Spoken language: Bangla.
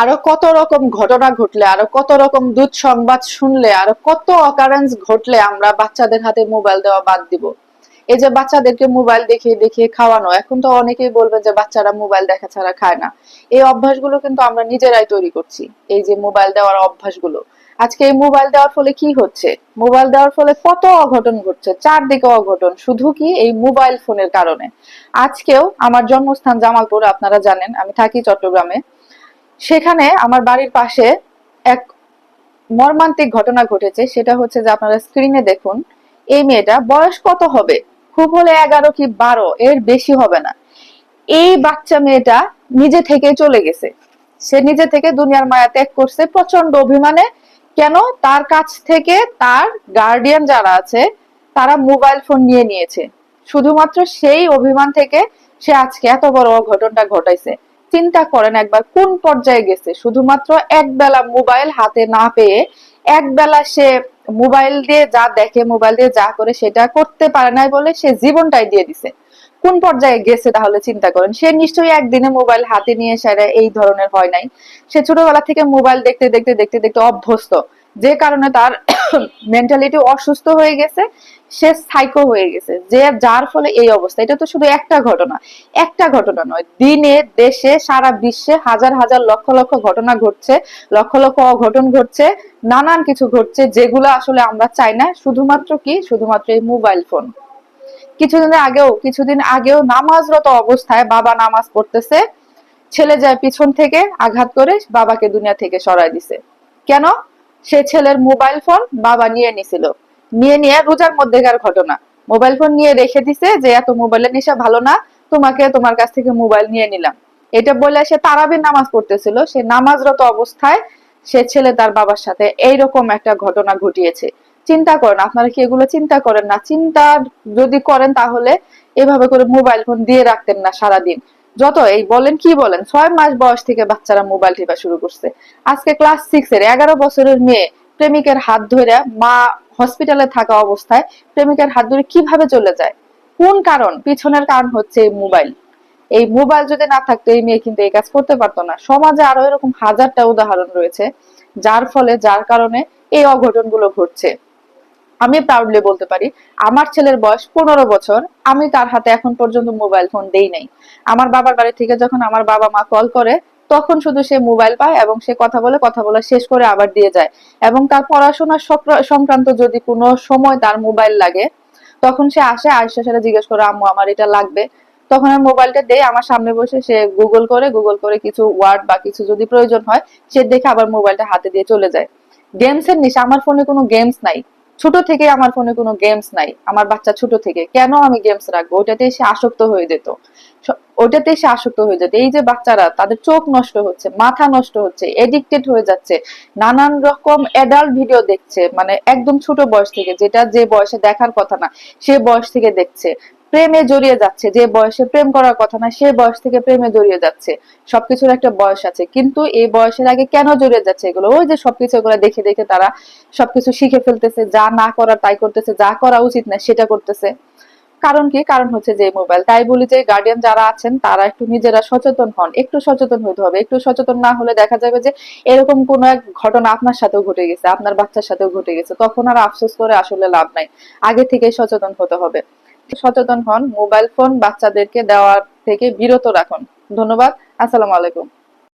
আরও কত রকম ঘটনা ঘটলে, আরও কত রকম দুধ সংবাদ শুনলে, আরও কত অকারেন্স ঘটলে আমরা বাচ্চাদের হাতে মোবাইল দেওয়া বাদ দিব? এই যে বাচ্চাদেরকে মোবাইল দেখিয়ে দেখিয়ে খাওয়ানো, এখন তো অনেকেই বলবে যে বাচ্চারা মোবাইল দেখা ছাড়া খায় না। এই অভ্যাসগুলো কিন্তু আমরা নিজেরাই তৈরি করছি, এই যে মোবাইল দেওয়ার অভ্যাসগুলো। আজকে এই মোবাইল দেওয়ার ফলে কি হচ্ছে? মোবাইল দেওয়ার ফলে কত অঘটন ঘটছে? চারদিকে অঘটন, শুধু কি এই মোবাইল ফোনের কারণে? আজকেও আমার জন্মস্থান জামালপুর, আপনারা জানেন, আমি থাকি চট্টগ্রামে। সেখানে আমার বাড়ির পাশে এক মর্মান্তিক ঘটনা ঘটেছে। সেটা হচ্ছে যে আপনারা স্ক্রিনে দেখুন, এই মেয়েটা বয়স কত হবে? খুব হলে এগারো কি বারো? এর বেশি হবে না। এই বাচ্চা মেয়েটা নিজে থেকে চলে গেছে। সে নিজে থেকে দুনিয়ার মায়া ত্যাগ করছে প্রচণ্ড অভিমানে। কেন? তার কাছ থেকে তার গার্ডিয়ান যারা আছে, তারা মোবাইল ফোন নিয়ে নিয়েছে। শুধুমাত্র সেই অভিমান থেকে সে আজকে এত বড় ঘটনটা ঘটাইছে। চিন্তা করেন একবার কোন পর্যায়ে গেছে? শুধুমাত্র এক বেলা মোবাইল হাতে না পেয়ে এক বেলা সে মোবাইল দিয়ে যা দেখে, মোবাইল দিয়ে যা করে সেটা করতে পারে নাই বলে সে জীবনটাই দিয়ে দিছে। কোন পর্যায়ে গেছে তাহলে চিন্তা করেন? সে নিশ্চয়ই একদিনে মোবাইল হাতে নিয়ে সেটা এই ধরনের হয় নাই। সে ছোটবেলা থেকে মোবাইল দেখতে দেখতে দেখতে দেখতে অভ্যস্ত। যে কারণে তার মেন্টালিটি অসুস্থ হয়ে গেছে, সে সাইকো হয়ে গেছে। যে যার ফলে এই অবস্থা, এটা তো শুধু একটা ঘটনা একটা ঘটনা নয়। দিনে, দেশে, সারা বিশ্বে হাজার হাজার লক্ষ লক্ষ ঘটনা ঘটছে, লক্ষ লক্ষ অঘটন ঘটছে, নানান কিছু ঘটছে যেগুলো আসলে আমরা চাই না, শুধুমাত্র কি? শুধুমাত্র এই মোবাইল ফোন কিছুদিন আগেও কিছুদিন আগেও নামাজরত অবস্থায় বাবা নামাজ পড়তেছে, ছেলে যায় পিছন থেকে আঘাত করে বাবাকে দুনিয়া থেকে সরাই দিছে। কেন? সে ছেলের মোবাইল ফোন বাবা নিয়ে নিছিল। নিয়ে নিয়ে রোজার মধ্যেকার ঘটনা। মোবাইল ফোন নিয়ে রেখে দিছে যে, এত মোবাইলের নেশা ভালো না, তোমাকে তোমার কাছ থেকে মোবাইল নিয়ে নিলাম। এটা বলে সে তারাবির নামাজ পড়তেছিল। সে নামাজরত অবস্থায় সে ছেলে তার বাবার সাথে এইরকম একটা ঘটনা ঘটিয়েছে। চিন্তা করেন, আপনারা কি এগুলো চিন্তা করেন না? চিন্তা যদি করেন তাহলে এভাবে করে মোবাইল ফোন দিয়ে রাখতেন না সারাদিন। যত এই বলেন কি বলেন, ছয় মাস বয়স থেকে বাচ্চারা মোবাইল টিপা শুরু করছে। আজকে ক্লাস সিক্স এর এগারো বছরের মেয়ে প্রেমিকের হাত ধরে মা হসপিটালে থাকা অবস্থায় প্রেমিকের হাত ধরে কীভাবে চলে যায়? কোন কারণ? পিছনের কারণ হচ্ছে এই মোবাইল এই মোবাইল যদি না থাকতো এই মেয়ে কিন্তু এই কাজ করতে পারতো না। সমাজে আরও এরকম হাজারটা উদাহরণ রয়েছে, যার ফলে, যার কারণে এই অঘটনগুলো ঘটছে। আমি প্রাউডলি বলতে পারি, আমার ছেলের বয়স পনেরো বছর, আমি তার হাতে এখন পর্যন্ত মোবাইল ফোন দেই নাই। আমার বাবার বাড়ি থেকে যখন আমার বাবা মা কল করে, তখন শুধু সে মোবাইল পায় এবং সে কথা বলে, কথা বলা শেষ করে আবার দিয়ে যায়। এবং তার পড়াশোনা সংক্রান্ত যদি কোনো সময় তার মোবাইল লাগে, তখন সে আসে আয়সা সেটা জিজ্ঞেস করে, আম্মু, আমার এটা লাগবে। তখন আমি মোবাইলটা দেই, আমার সামনে বসে সে গুগল করে গুগল করে কিছু ওয়ার্ড বা কিছু যদি প্রয়োজন হয়, সে দেখে আবার মোবাইলটা হাতে দিয়ে চলে যায়। গেমসের নিশা, আমার ফোনে কোনো গেমস নাই। ছোট থেকে আমার ফোনে কোনো গেমস নাই। আমার বাচ্চা ছোট থেকে। কেন আমি গেমস রাখব? ওটাতে সে আসক্ত হয়ে যেত। ওটাতে সে আসক্ত হয়ে যেত। এই যে বাচ্চারা, তাদের চোখ নষ্ট হচ্ছে, মাথা নষ্ট হচ্ছে এডিক্টেড হয়ে যাচ্ছে, নানান রকম অ্যাডাল্ট ভিডিও দেখছে মানে একদম ছোট বয়স থেকে, যেটা যে বয়সে দেখার কথা না, সে বয়স থেকে দেখছে। প্রেমে জড়িয়ে যাচ্ছে। যে বয়সে প্রেম করার কথা না সে বয়স থেকে প্রেমে জড়িয়ে যাচ্ছে। সবকিছুর একটা বয়স আছে। কিন্তু এই বয়সের আগে কেন জড়িয়ে যাচ্ছে এগুলো? ওই যে সবকিছু এগুলো দেখে দেখে তারা সবকিছু শিখে ফেলতেছে। যা না করার তাই করতেছে, যা করা উচিত না সেটা করতেছে। কারণ কি? কারণ হচ্ছে যে মোবাইল তাই বলি যে গার্ডিয়ান যারা আছেন, তারা একটু নিজেরা সচেতন হন। একটু সচেতন হতে হবে। একটু সচেতন না হলে দেখা যাবে যে এরকম কোনো এক ঘটনা আপনার সাথেও ঘটে গেছে, আপনার বাচ্চার সাথেও ঘটে গেছে। তখন আর আফসোস করে আসলে লাভ নাই। আগে থেকে সচেতন হতে হবে। সচেতন হন মোবাইল ফোন বাচ্চাদেরকে দেওয়ার থেকে বিরত রাখুন। ধন্যবাদ আসসালামু আলাইকুম।